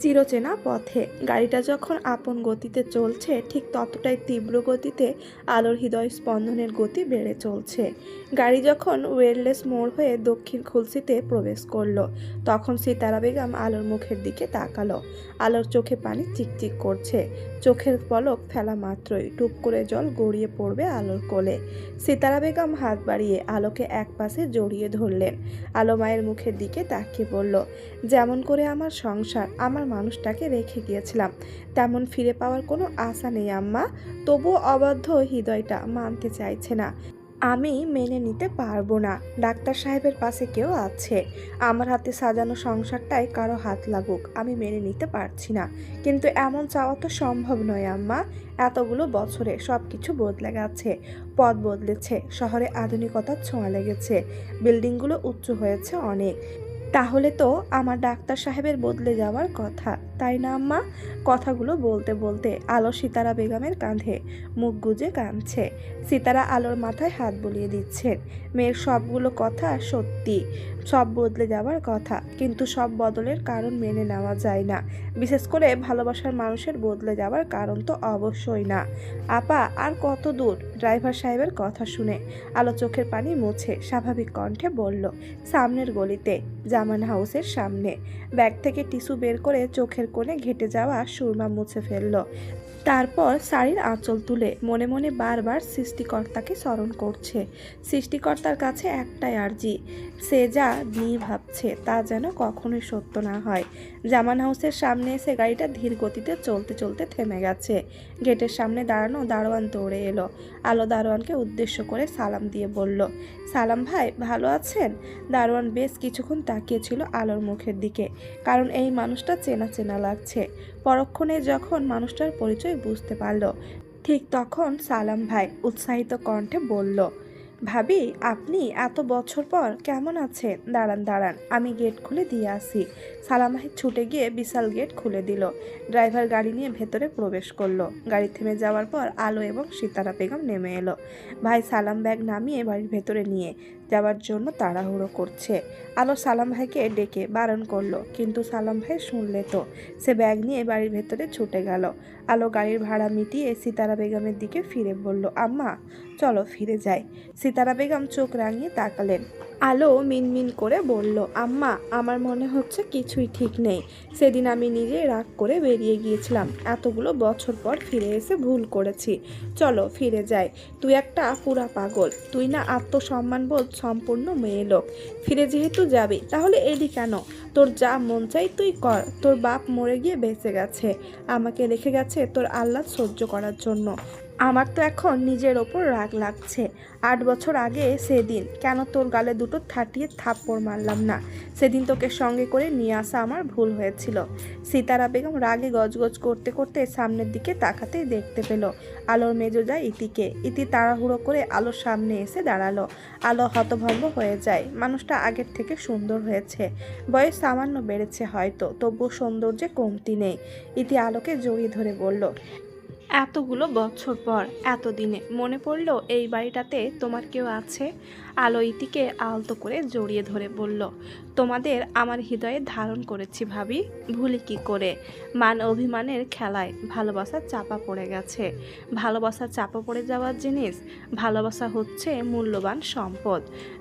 চিরচেনা পথে। গাড়িটা যখন আপন গতিতে চলছে, ঠিক ততটাই তীব্র গতিতে আলোর হৃদয় স্পন্দনের গতি বেড়ে চলছে। গাড়ি যখন ওয়েরলেস মোড় হয়ে দক্ষিণ খুলসিতে প্রবেশ করল, তখন সিতারা বেগম আলোর মুখের দিকে তাকালো। আলোর চোখে পানি চিকচিক করছে। চোখের পলক ফেলা মাত্রই টুপ করে জল গড়িয়ে পড়বে আলোর কোলে। সিতারা বেগম হাত বাড়িয়ে আলোকে এক পাশে জড়িয়ে ধরলেন। আলো মায়ের মুখের দিকে তাকিয়ে বলল, যেমন করে আমার সংসার, আমার মানুষটাকে রেখে গিয়েছিলাম। তেমন ফিরে পাওয়ার কোনো আশা নেই, আম্মা। তবুও অবাধ্য হৃদয়টা মানতে চাইছে না। আমি মেনে নিতে পারব না। ডাক্তার সাহেবের পাশে কেউ আছে। আমার হাতে সাজানো সংসারটাই কারও হাত লাগুক, আমি মেনে নিতে পারছি না। কিন্তু এমন চাওয়া তো সম্ভব নয়, আম্মা। এতগুলো বছরে সব কিছু বদলে গেছে। পথ বদলেছে, শহরে আধুনিকতার ছোঁয়া লেগেছে। বিল্ডিংগুলো উঁচু হয়েছে অনেক। তাহলে তো আমার ডাক্তার সাহেবের বদলে যাওয়ার কথা। তাই না, আম্মা? কথাগুলো বলতে বলতে আলো সিতারা বেগমের কাঁধে মুখ গুজে কাঁদছে। সিতারা আলোর মাথায় হাত বুলিয়ে দিচ্ছেন। মেয়ের সবগুলো কথা সত্যি। সব বদলে যাওয়ার কথা, কিন্তু সব বদলের কারণ মেনে নেওয়া যায় না। বিশেষ করে ভালোবাসার মানুষের বদলে যাওয়ার কারণ তো অবশ্যই না। আপা, আর কত দূর? ড্রাইভার সাহেবের কথা শুনে আলো চোখের পানি মুছে স্বাভাবিক কণ্ঠে বলল, সামনের গলিতে, জামান হাউসের সামনে। ব্যাগ থেকে টিস্যু বের করে চোখের কোণে ঘেটে যাওয়া সুরমা মুছে ফেলল। তারপর শাড়ির আঁচল তুলে মনে মনে বারবার সৃষ্টিকর্তাকে স্মরণ করছে। সৃষ্টিকর্তার কাছে একটাই আর্জি, সে যা নিয়ে ভাবছে তা যেন কখনোই সত্য না হয়। জামান হাউসের সামনে এসে গাড়িটা ধীর গতিতে চলতে চলতে থেমে গেছে। গেটের সামনে দাঁড়ানো দারোয়ান দৌড়ে এলো। আলো দারোয়ানকে উদ্দেশ্য করে সালাম দিয়ে বলল, সালাম ভাই, ভালো আছেন? দারোয়ান বেশ কিছুক্ষণ তাকিয়েছিল আলোর মুখের দিকে, কারণ এই মানুষটা চেনা চেনা লাগছে। পরক্ষণে যখন মানুষটার পরিচয় বুঝতে পারল। ঠিক তখন সালাম ভাই উৎসাহিত কণ্ঠে বলল, ভাবি, আপনি এত বছর পর কেমন আছেন? দাঁড়ান দাঁড়ান, আমি গেট খুলে দিয়ে আসি। সালাম ভাই ছুটে গিয়ে বিশাল গেট খুলে দিল। ড্রাইভার গাড়ি নিয়ে ভেতরে প্রবেশ করল। গাড়ি থেমে যাওয়ার পর আলো এবং সীতারা বেগম নেমে এলো। ভাই সালাম ব্যাগ নামিয়ে বাড়ির ভেতরে নিয়ে যাওয়ার জন্য তাড়াহুড়ো করছে। আলো সালাম ভাইকে ডেকে বারণ করল, কিন্তু সালাম ভাই শুনলে তো। সে ব্যাগ নিয়ে বাড়ির ভেতরে ছুটে গেল। আলো গাড়ির ভাড়া মিটিয়ে সিতারা বেগমের দিকে ফিরে বলল, আম্মা, চলো ফিরে যাই। সিতারা বেগম চোখ রাঙিয়ে তাকালেন। আলো মিনমিন করে বলল, আম্মা, আমার মনে হচ্ছে কিছুই ঠিক নেই। সেদিন আমি নিজেই রাগ করে বেরিয়ে গিয়েছিলাম। এতগুলো বছর পর ফিরে এসে ভুল করেছি। চলো ফিরে যাই। তুই একটা পুরা পাগল। তুই না আত্মসম্মানবোধ সম্পূর্ণ মেয়ে লোক। ফিরে যেহেতু যাবি, তাহলে এলি কেন তোর যা মন চাই তুই কর। তোর বাপ মরে গিয়ে বেঁচে গেছে। আমাকে রেখে গেছে তোর আল্লাহ সহ্য করার জন্য। আমার তো এখন নিজের ওপর রাগ লাগছে। আট বছর আগে সেদিন, কেন তোর গালে দুটো থাটিয়ে থাপ্পড় মারলাম না? সেদিন তোকে সঙ্গে করে নিয়ে আসা আমার ভুল হয়েছিল। সীতারা বেগম রাগে গজগজ করতে করতে সামনের দিকে তাকাতেই দেখতে পেল, আলোর মেজো যায় ইতিকে। ইতি তাড়াহুড়ো করে আলোর সামনে এসে দাঁড়াল। আলো হতভম্ব হয়ে যায়। মানুষটা আগের থেকে সুন্দর হয়েছে। বয়স সামান্য বেড়েছে হয়তো, তবুও সৌন্দর্যে কমতি নেই। ইতি আলোকে জড়িয়ে ধরে বলল এতগুলো বছর পর এতদিনে মনে পড়ল এই বাড়িটাতে তোমার কেউ আছে? আলো ইতিকে আলতো করে জড়িয়ে ধরে বলল, তোমাদের আমার হৃদয়ে ধারণ করেছি ভাবি, ভুলি কি করে? মান অভিমানের খেলায় ভালোবাসা চাপা পড়ে গেছে। ভালোবাসা চাপা পড়ে যাওয়ার জিনিস, ভালোবাসা হচ্ছে মূল্যবান সম্পদ।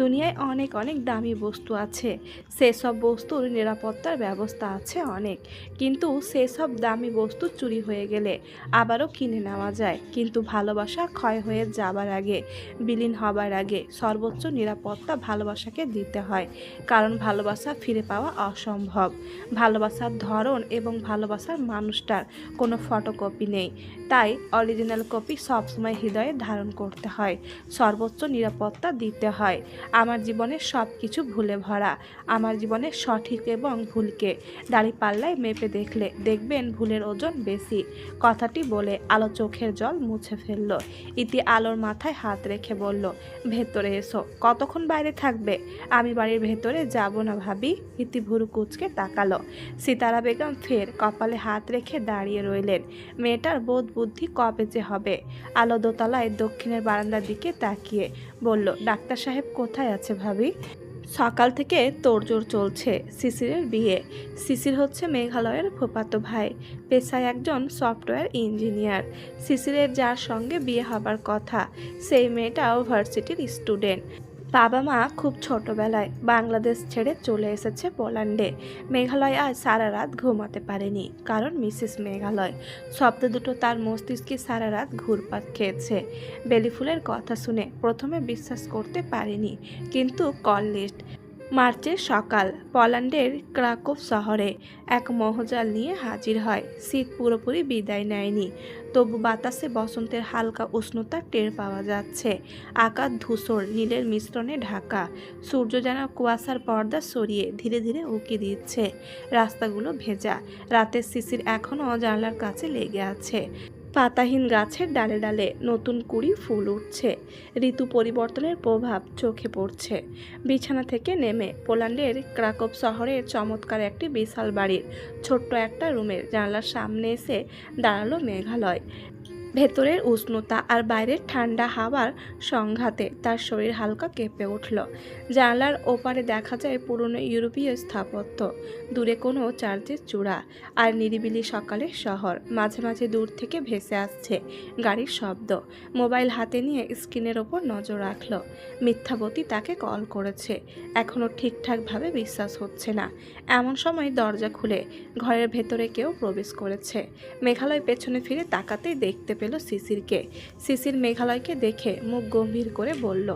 দুনিয়ায় অনেক অনেক দামি বস্তু আছে, সেসব বস্তুর নিরাপত্তার ব্যবস্থা আছে অনেক। কিন্তু সেসব দামি বস্তু চুরি হয়ে গেলে আবারও কিনে নেওয়া যায়। কিন্তু ভালোবাসা ক্ষয় হয়ে যাবার আগে, বিলীন হবার আগে সর্বোচ্চ নিরাপত্তা ভালোবাসাকে দিতে হয়। কারণ ভালোবাসা ফিরে পাওয়া অসম্ভব। ভালোবাসার ধরন এবং ভালোবাসার মানুষটার কোনো ফটোকপি নেই। তাই অরিজিনাল কপি সবসময় হৃদয়ে ধারণ করতে হয়। সর্বোচ্চ নিরাপত্তা দিতে হয়। আমার জীবনে সব কিছু ভুলে ভরা। আমার জীবনে সঠিক এবং ভুলকে দাড়ি পাল্লায় মেপে দেখলে দেখবেন ভুলের ওজন বেশি। কথাটি বলে আলো চোখের জল মুছে ফেলল। ইতি আলোর মাথায় হাত রেখে বলল, ভেতরে এসো। কতক্ষণ বাইরে থাকবে? আমি বাড়ির ভেতরে যাব না ভাবি। ইতি ভুরু কুচকে তাকালো। সিতারা বেগম ফের কপালে হাত রেখে দাঁড়িয়ে রইলেন। মেয়েটার বোধ বুদ্ধি কবে যে হবে? আলো দোতলায় দক্ষিণের বারান্দার দিকে তাকিয়ে বলল, ডাক্তার সাহেব কোথায় আছে ভাবি? সকাল থেকে তোড়জোড় চলছে শিশিরের বিয়ে। শিশির হচ্ছে মেঘালয়ের ফোপাতো ভাই, পেশায় একজন সফটওয়্যার ইঞ্জিনিয়ার। শিশিরের যার সঙ্গে বিয়ে হবার কথা, সেই মেয়েটাও ভার্সিটির স্টুডেন্ট। বাবা মা খুব ছোটবেলায় বাংলাদেশ ছেড়ে চলে এসেছে পোল্যান্ডে। মেঘালয় আজ সারা রাত ঘুমাতে পারেনি, কারণ মিসেস মেঘালয়। শব্দ দুটো তার মস্তিষ্কে সারা রাত ঘুরপাক খেয়েছে। বেলিফুলের কথা শুনে প্রথমে বিশ্বাস করতে পারেনি, কিন্তু কল লিস্ট মার্চের সকাল পোল্যান্ডের ক্রাকোভ শহরে এক মহজাল নিয়ে হাজির হয়। শীত পুরোপুরি বিদায় নেয়নি, তবু বাতাসে বসন্তের হালকা উষ্ণতা টের পাওয়া যাচ্ছে। আকাশ ধূসর, নীলের মিশ্রণে ঢাকা। সূর্য যেন কুয়াশার পর্দা সরিয়ে ধীরে ধীরে উঁকি দিচ্ছে। রাস্তাগুলো ভেজা, রাতের শিশির এখনও জানলার কাছে লেগে আছে। পাতাহীন গাছের ডালে ডালে নতুন কুড়ি ফুল উঠছে। ঋতু পরিবর্তনের প্রভাব চোখে পড়ছে। বিছানা থেকে নেমে পোল্যান্ডের ক্রাকোপ শহরের চমৎকার একটি বিশাল বাড়ির ছোট্ট একটা রুমের জানলার সামনে এসে দাঁড়াল মেঘালয়। ভেতরের উষ্ণতা আর বাইরের ঠান্ডা হাওয়ার সংঘাতে তার শরীর হালকা কেঁপে উঠল। জানলার ওপারে দেখা যায় পুরনো ইউরোপীয় স্থাপত্য, দূরে কোনো চার্চের চূড়া আর নিরিবিলি সকালের শহর, মাঝে মাঝে দূর থেকে ভেসে আসছে গাড়ির শব্দ। মোবাইল হাতে নিয়ে স্ক্রিনের ওপর নজর রাখল। মিথ্যাবতী তাকে কল করেছে। এখনও ঠিকঠাকভাবে বিশ্বাস হচ্ছে না। এমন সময় দরজা খুলে, ঘরের ভেতরে কেউ প্রবেশ করেছে। মেঘালয় পেছনে ফিরে তাকাতেই দেখতে পেল শিশিরকে শিশির মেঘালয়কে দেখে মুখ গম্ভীর করে বলল,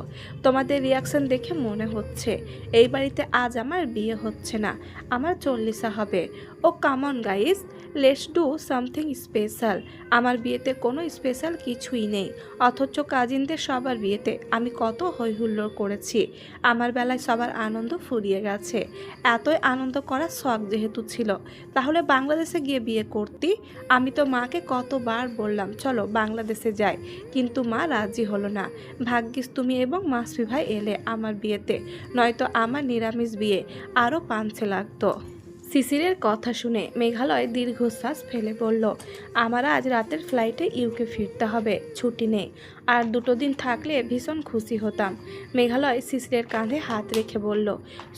তোমাদের রিয়াকশন দেখে মনে হচ্ছে, এই বাড়িতে আজ আমার বিয়ে হচ্ছে না, আমার চল্লিশা হবে। ও come on guys let's do something special আমার বিয়েতে কোনো স্পেশাল কিছুই নেই। অথচ কাজিনদের সবার বিয়েতে আমি কত হৈহুল্লোড় করেছি। আমার বেলায় সবার আনন্দ ফুরিয়ে গেছে। এতই আনন্দ করার শখ যেহেতু ছিল। তাহলে বাংলাদেশে গিয়ে বিয়ে করতি? আমি তো মাকে কতবার বললাম, চলো বাংলাদেশে যাই। কিন্তু মা রাজি হলো না। ভাগ্যিস তুমি এবং মাসফি ভাই এলে আমার বিয়েতে। নয়তো আমার নিরামিষ বিয়ে। আরও পাঞ্চে লাগতো। শিশিরের কথা শুনে মেঘালয় দীর্ঘশ্বাস ফেলে পড়ল। আমার আজ রাতের ফ্লাইটে ইউকে ফিরতে হবে। ছুটি নেই। আর দুটো দিন থাকলে ভীষণ খুশি হতাম। মেঘালয় শিশিরের কাঁধে হাত রেখে বলল,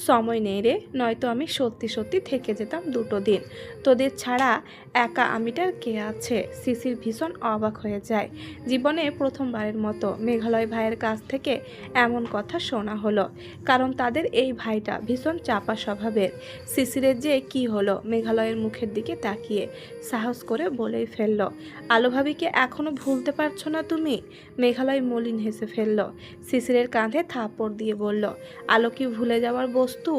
সময় নেই রে, নয়তো আমি সত্যি সত্যি থেকে যেতাম দুটো দিন। তোদের ছাড়া একা আমিটার কে আছে? শিশির ভীষণ অবাক হয়ে যায়। জীবনে প্রথমবারের মতো মেঘালয় ভাইয়ের কাছ থেকে এমন কথা শোনা হলো, কারণ তাদের এই ভাইটা ভীষণ চাপা স্বভাবের। শিশিরের যে কি হলো, মেঘালয়ের মুখের দিকে তাকিয়ে সাহস করে বলেই ফেলল, আলো ভাবিকে এখনও ভুলতে পারছ না তুমি? মেঘালয় মলিন হেসে ফেলল। শিশিরের কাঁধে থাপড় দিয়ে বলল, আলো কি ভুলে যাওয়ার বস্তু?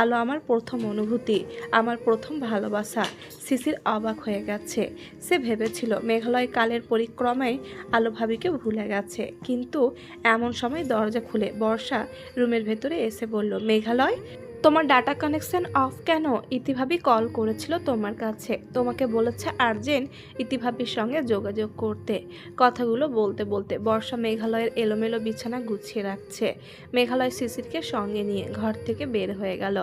আলো আমার প্রথম অনুভূতি, আমার প্রথম ভালোবাসা। শিশির অবাক হয়ে গেছে। সে ভেবেছিল, মেঘালয় কালের পরিক্রমায় আলো ভাবিকে ভুলে গেছে। কিন্তু এমন সময় দরজা খুলে বর্ষা রুমের ভেতরে এসে বলল, মেঘালয় তোমার ডাটা কানেকশন অফ কেন? ইতিভাবি কল করেছিল তোমার কাছে। তোমাকে বলেছে আর্জেন্ট ইতিভাবির সঙ্গে যোগাযোগ করতে। কথাগুলো বলতে বলতে বর্ষা মেঘালয়ের এলোমেলো বিছানা গুছিয়ে রাখছে। মেঘালয় শিশিরকে সঙ্গে নিয়ে ঘর থেকে বের হয়ে গেল।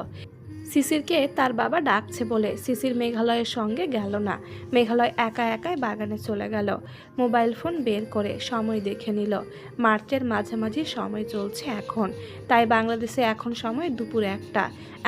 শিশিরকে তার বাবা ডাকছে বলে শিশির মেঘালয়ের সঙ্গে গেল না। মেঘালয় একা একাই বাগানে চলে গেল। মোবাইল ফোন বের করে সময় দেখে নিল। মার্চের মাঝামাঝি সময় চলছে এখন। তাই বাংলাদেশে এখন সময় দুপুর একটা।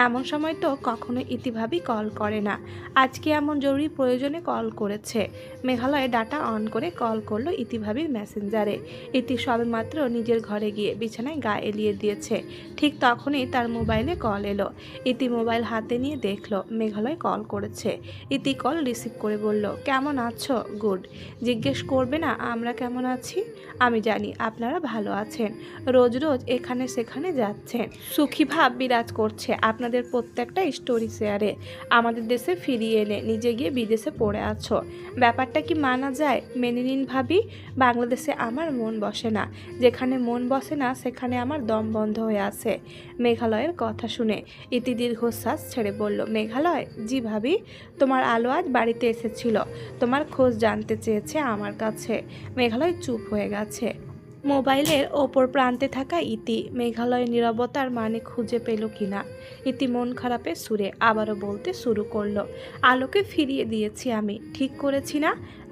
এমন সময় তো কখনো ইতিভাবেই কল করে না। আজকে এমন জরুরি প্রয়োজনে কল করেছে। মেঘালয় ডাটা অন করে কল করল ইতিভাবির মেসেঞ্জারে। ইতি সবেমাত্র নিজের ঘরে গিয়ে বিছানায় গা এলিয়ে দিয়েছে। ঠিক তখনই তার মোবাইলে কল এলো। ইতি মোবাইল হাতে নিয়ে দেখল, মেঘালয় কল করেছে। ইতি কল রিসিভ করে বলল, কেমন আছো? গুড। জিজ্ঞেস করবে না, আমরা কেমন আছি? আমি জানি, আপনারা ভালো আছেন। রোজ রোজ এখানে সেখানে যাচ্ছেন। সুখী ভাব বিরাজ করছে আপনাদের প্রত্যেকটা স্টোরি শেয়ারে আমাদের দেশে ফিরিয়ে এনে নিজে গিয়ে বিদেশে পড়ে আছো। ব্যাপারটা কি মানা যায়? মেনে নিন ভাবি, বাংলাদেশে আমার মন বসে না। যেখানে মন বসে না, সেখানে আমার দম বন্ধ হয়ে আছে। মেঘালয়ের কথা শুনে ইতি দীর্ঘশ্বাস ছেড়ে বলল, মেঘালয়, জি ভাবি, তোমার আলো আজ বাড়িতে এসেছিল। তোমার খোঁজ জানতে চেয়েছে আমার কাছে। মেঘালয় চুপ হয়ে গেছে। মোবাইলের ওপর প্রান্তে থাকা ইতি মেঘালয় নীরবতার মানে খুঁজে পেল কিনা। ইতি মন খারাপের সুরে আবারও বলতে শুরু করল, আলোকে ফিরিয়ে দিয়েছি আমি, ঠিক করেছি না?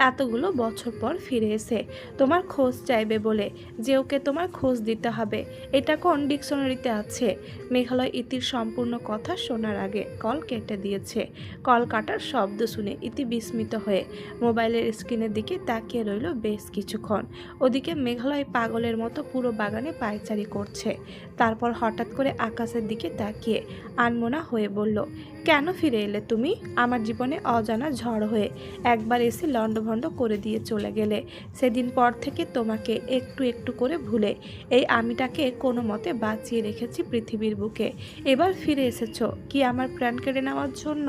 এতগুলো বছর পর ফিরে এসে, তোমার খোঁজ চাইবে বলে, যে ওকে তোমার খোঁজ দিতে হবে, এটা কোন ডিকশনারিতে আছে? মেঘালয় ইতির সম্পূর্ণ কথা শোনার আগে কল কেটে দিয়েছে। কল কাটার শব্দ শুনে ইতি বিস্মিত হয়ে মোবাইলের স্ক্রিনের দিকে তাকিয়ে রইল বেশ কিছুক্ষণ। ওদিকে মেঘালয় পাগলের মতো পুরো বাগানে পায়চারি করছে। তারপর হঠাৎ করে আকাশের দিকে তাকিয়ে আনমোনা হয়ে বলল, কেন ফিরে এলে তুমি? আমার জীবনে অজানা ঝড় হয়ে একবার এসে লণ্ডভণ্ড করে দিয়ে চলে গেলে। সেদিন পর থেকে তোমাকে একটু একটু করে ভুলে এই আমিটাকে কোনো মতে বাঁচিয়ে রেখেছি পৃথিবীর বুকে। এবার ফিরে এসেছ, কি আমার প্রাণ কেড়ে নেওয়ার জন্য?